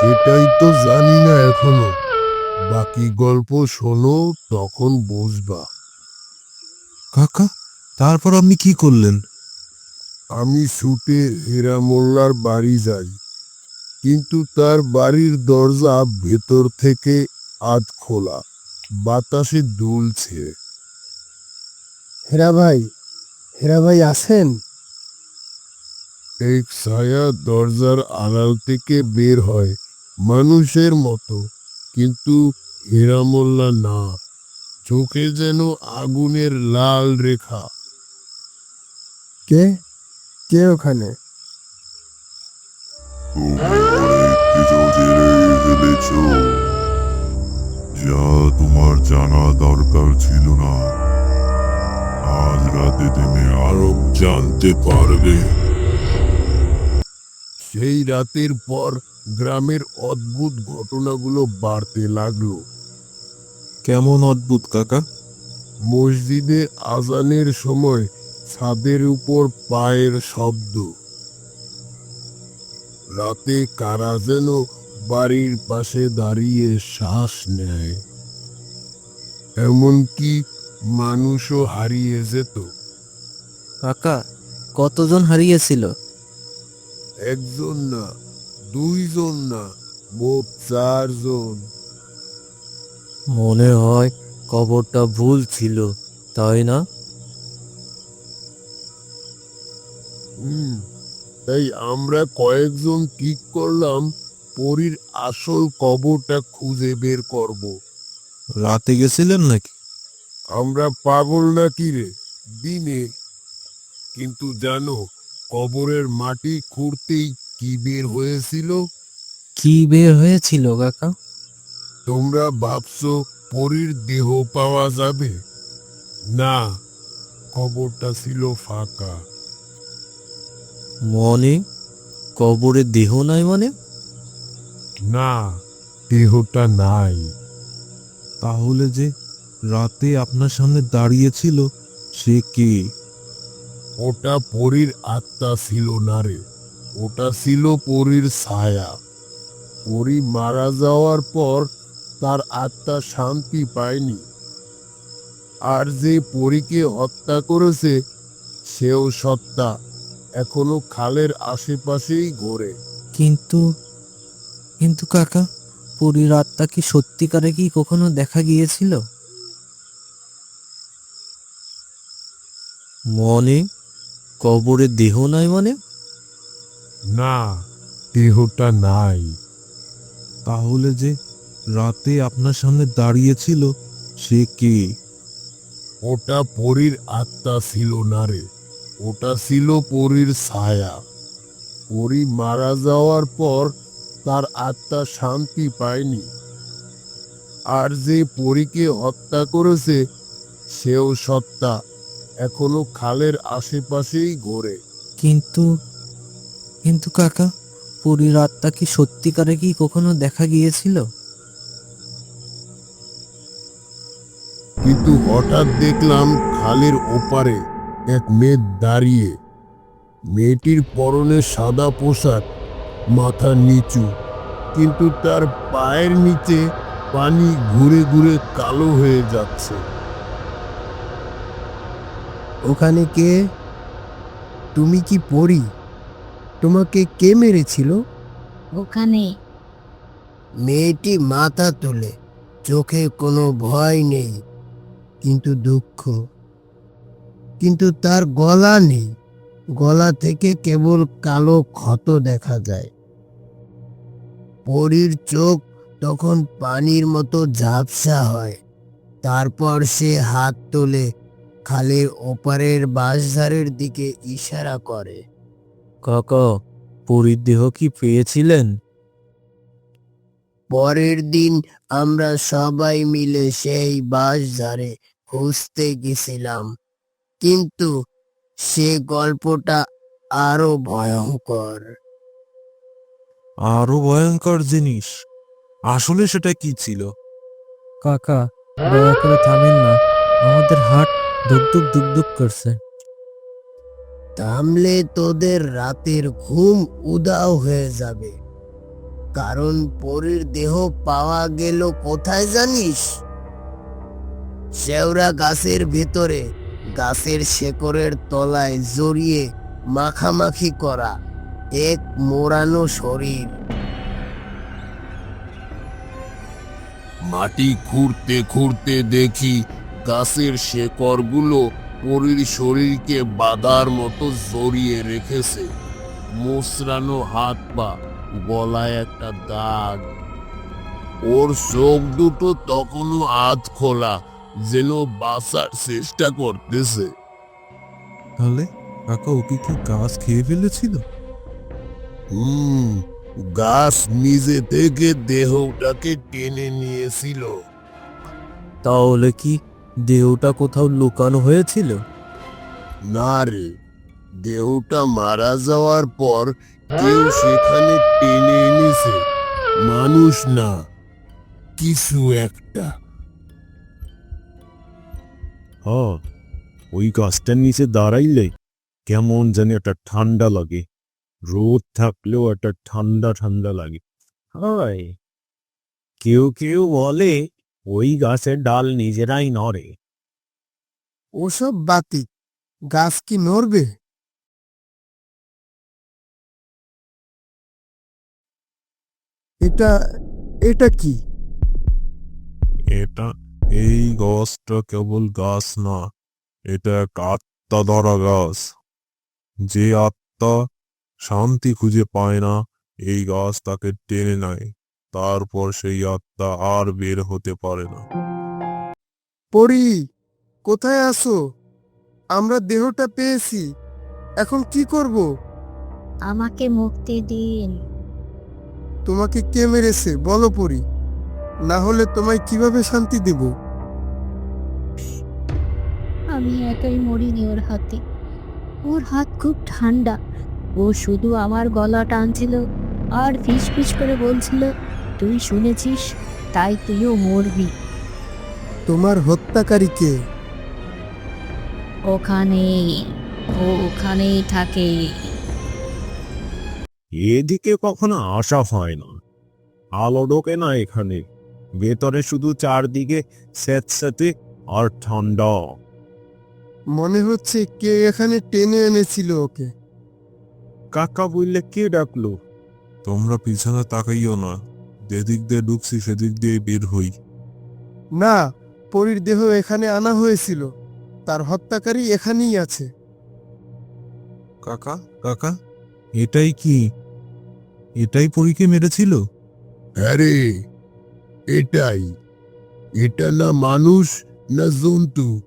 সেটাই তো জানি না এখনও। বাকি গল্প শোনো তখন বুঝবা। কাকা তারপর আপনি কি করলেন? আমি ছুটে হীরা মোল্লার বাড়ি যাই। কিন্তু তার বাড়ির দরজা ভেতর থেকে আধ খোলা বাতাসে দুলছে। হেরা ভাই হেরা ভাই আছেন? এক ছায়া দরজার আড়াল থেকে বের হয়। মানুষের মতো কিন্তু হীরামোল্লা না। চোখে যেন আগুনের লাল রেখা। কে? কে ওখানে? যা তোমার জানা দরকার ছিল না। আজ রাতে তুমি আরও জানতে পারবে সেই রাতের পর গ্রামের অদ্ভুত ঘটনাগুলো বাড়তে লাগল। কেমন অদ্ভুত কাকা? মসজিদে আজানের সময় ছাদের উপর পায়ের শব্দ। রাতে কারা যেন বাড়ির পাশে দাঁড়িয়ে শ্বাস নেয়। এমনকি মানুষও হারিয়ে যেত। কাকা কতজন হারিয়েছিল? একজন না দুইজন না মোট চারজন। মনে হয় কবরটা ভুল ছিল তাই না? হুম তাই আমরা কয়েকজন ঠিক করলাম পরীর আসল কবরটা খুঁজে বের করব। রাতে গেছিলেন নাকি? আমরা পাগল নাকি রে? দিনে। কিন্তু জানো কবরের মাটি খুঁড়তেই কি বের হয়েছিল? কি বের হয়েছিল কাকা? তোমরা ভাবছ পরীর দেহ পাওয়া যাবে? না কবরটা ছিল ফাঁকা। মনে? কবরে দেহ নাই মানে? না দেহটা নাই। তাহলে যে রাতে আপনার সামনে দাঁড়িয়েছিল সে কে? ওটা পরীর আত্মা ছিল না রে। ওটা ছিল পরীর ছায়া। পরী মারা যাওয়ার পর তার আত্মা শান্তি পায়নি। আর যে পরীকে হত্যা করেছে সেও সত্তা এখনও খালের আশেপাশেই ঘোরে। কিন্তু কিন্তু কাকা পুরীর আত্মা কি সত্যিকারে কি কখনো দেখা গিয়েছিল? মনে কবরে দেহ নাই মানে? না দেহটা নাই। তাহলে যে রাতে আপনার সামনে দাঁড়িয়েছিল সে কে? ওটা পরীর আত্মা ছিল না রে। ওটা ছিল পরীর ছায়া। পরী মারা যাওয়ার পর তার আত্মা শান্তি পায়নি। আর যে পরীকে হত্যা করেছে সেও সত্তা। এখনও খালের আশেপাশেই ঘোরে। কিন্তু কিন্তু কাকা পুরীর আত্মা কি সত্যিকারে কি কখনো দেখা গিয়েছিল? কিন্তু হঠাৎ দেখলাম খালের ওপারে এক মেয়ে দাঁড়িয়ে। মেয়েটির পরনে সাদা পোশাক মাথা নিচু কিন্তু তার পায়ের নিচে পানি ঘুরে ঘুরে কালো হয়ে যাচ্ছে। ওখানে কে? তুমি কি পড়ি তোমাকে কে মেরেছিল? ওখানে। মেয়েটি মাথা তোলে চোখে কোনো ভয় নেই কিন্তু দুঃখ। কিন্তু তার গলা নেই গলা থেকে কেবল কালো ক্ষত দেখা যায়। পরীর চোখ তখন পানির মতো ঝাপসা হয় তারপর সে হাত তোলে খালের ওপারের বাঁশঝাড়ের দিকে ইশারা করে। কাকা পুরীর দেহ কি পেয়েছিলেন? পরের দিন আমরা সবাই মিলে সেই বাঁশঝাড়ে খুঁজতে গেছিলাম। কিন্তু সে গল্পটা আরও ভয়ঙ্কর। আরও ভয়ঙ্কর জিনিস। আসলে সেটা কি ছিল? কাকা দয়া করে থামেন না। আমাদের হাট ধুকধুক ধুকধুক করছে। থামলে তোদের রাতের ঘুম উদাও হয়ে যাবে। কারণ পরীর দেহ পাওয়া গেল কোথায় জানিস? শেওড়া গাছের ভেতরে গাছের শেকড়ের তলায় জড়িয়ে মাখামাখি করা এক মোড়ানো শরীর। মাটি খুঁড়তে খুঁড়তে দেখি গাছের শেকড়গুলো পরীর শরীরকে বাঁধার মতো জড়িয়ে রেখেছে। মোসরানো হাত পা গলায় একটা দাগ। ওর চোখ দুটো তখনও আধ খোলা যেন বাঁচার চেষ্টা করতেছে। তাহলে কাকা ওকে কি গাছ খেয়ে ফেলেছিল? হুম গাছ নিজে থেকে দেহটাকে টেনে নিয়েছিল। তাহলে কি দেহটা কোথাও লুকানো হয়েছিল? না রে দেহটা মারা যাওয়ার পর কেউ সেখানে টেনে এনেছে। মানুষ না কিছু একটা। হ্যাঁ ওই গাছটার নিচে দাঁড়াইলে কেমন জানি একটা ঠান্ডা লাগে। রোদ থাকলেও একটা ঠান্ডা ঠান্ডা লাগে। হয়। কেউ কেউ বলে ওই গাছের ডাল নিজেরাই নড়ে। ওসব বাতি গাছ কি নড়বে? এটা এটা কি? এটা এই গাছটা কেবল গাছ না এটা এক আত্মা ধরা গাছ। যে আত্মা শান্তি খুঁজে পায় না এই গাছ তাকে টেনে নেয়। তারপর সেই আত্মা আর বের হতে পারে না। পরি কোথায় আছো? আমরা দেহটা পেয়েছি এখন কি করব? আমাকে মুক্তি দিন। তোমাকে কে মেরেছে বলো পরি। না হলে তোমায় কীভাবে শান্তি দেব? আমি একাই মরিনি ওর হাতে। ওর হাত খুব ঠান্ডা। ও শুধু আমার গলা টানছিল আর ফিস ফিস করে বলছিল তুই শুনেছিস তাই তুইও মরবি। তোমার হত্যাকারী কে? ওখানে ও ওখানেই থাকে। এদিকে কখনো আসা হয় না। আলো ঢোকে না এখানে। ভেতরে শুধু চারদিকে স্যাঁতস্যাঁতে আর ঠান্ডা। মনে হচ্ছে কে এখানে টেনে এনেছিল ওকে। কাকা বললে কে ডাকলো? তোমরা পিছনে তাকাইও না। যেদিক দিয়ে ঢুকছি সেদিক দিয়ে বের হই। না পরীর দেহ এখানে আনা হয়েছিল। তার হত্যাকারী এখানেই আছে। কাকা? কাকা এটাই কি? এটাই পরীকে মেরেছিল? আরে এটাই। এটা না মানুষ না জন্তু।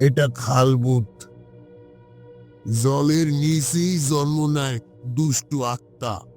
এটা খালবুত। জলের নিচেই জন্ম নেয় দুষ্টু আত্মা।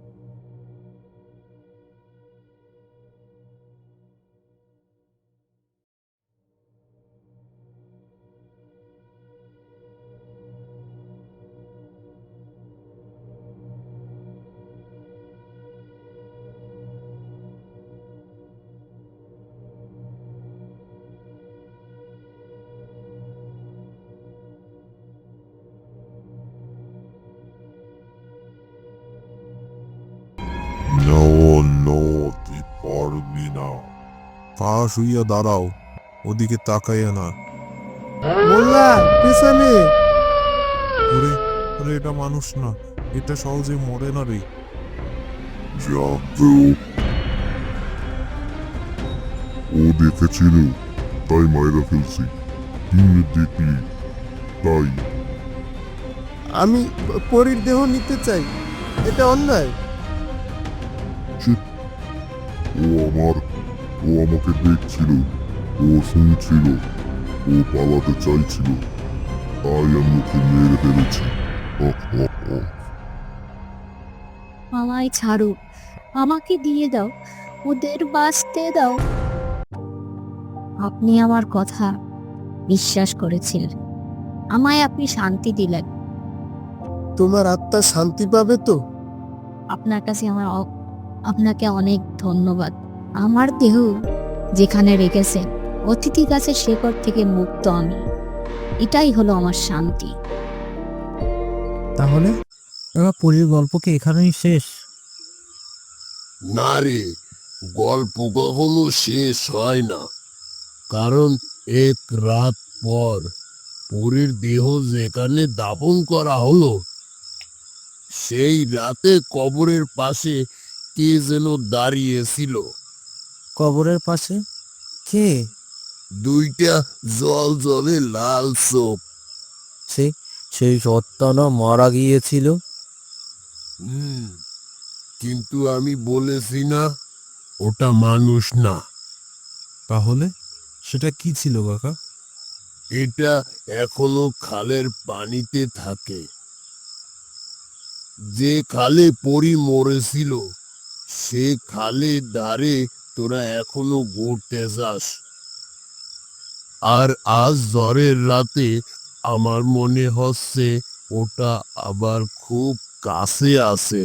পা শুইয়া দাঁড়াও ওদিকে তাকাইয়া না। মোল্লা পেছনে। ওরে ওরে এটা মানুষ না এটা সহজে মরে না রে। ও দেখেছিল তাই মায়েরা ফেলছি। তুই দেখলি তাই। আমি পরীর দেহ নিতে চাই এটা অন্যায়। ও আমার ও আমাকে দেখছিল ও শুনছিল ও পালাতে চাইছিল। তাই আমি ওকে মেরে ফেলেছি। আমায় ছাড়ো। আমাকে দিয়ে দাও। ওদের বাঁচতে দাও। আপনি আমার কথা বিশ্বাস করেছিলেন। আমায় আপনি শান্তি দিলেন। তোমার আত্মা শান্তি পাবে তো? আপনার কাছে আমার অ- আপনাকে অনেক ধন্যবাদ। আমার দেহ যেখানে রেখেছেন অতিথি কাছে শেকড় থেকে মুক্ত আমি। এটাই হলো আমার শান্তি। তাহলে এবার পরীর গল্প কি এখানেই শেষ। না রে গল্প কখনো শেষ হয় না। কারণ এক রাত পর পরীর দেহ যেখানে দাফন করা হলো সেই রাতে কবরের পাশে কে যেন দাঁড়িয়েছিল। কবরের পাশে? কে? দুইটা জল জলে লাল চোখ সে সেই সত্তা না মারা গিয়েছিল? হুম কিন্তু আমি বলেছি না ওটা মানুষ না। তাহলে সেটা কি ছিল কাকা? এটা এখনও খালের পানিতে থাকে। যে খালে পরি মরেছিল সে খালে ধারে তোরা এখনও ঘুরতে যাস। আর আজ জ্বরের রাতে আমার মনে হচ্ছে ওটা আবার খুব কাছে আছে।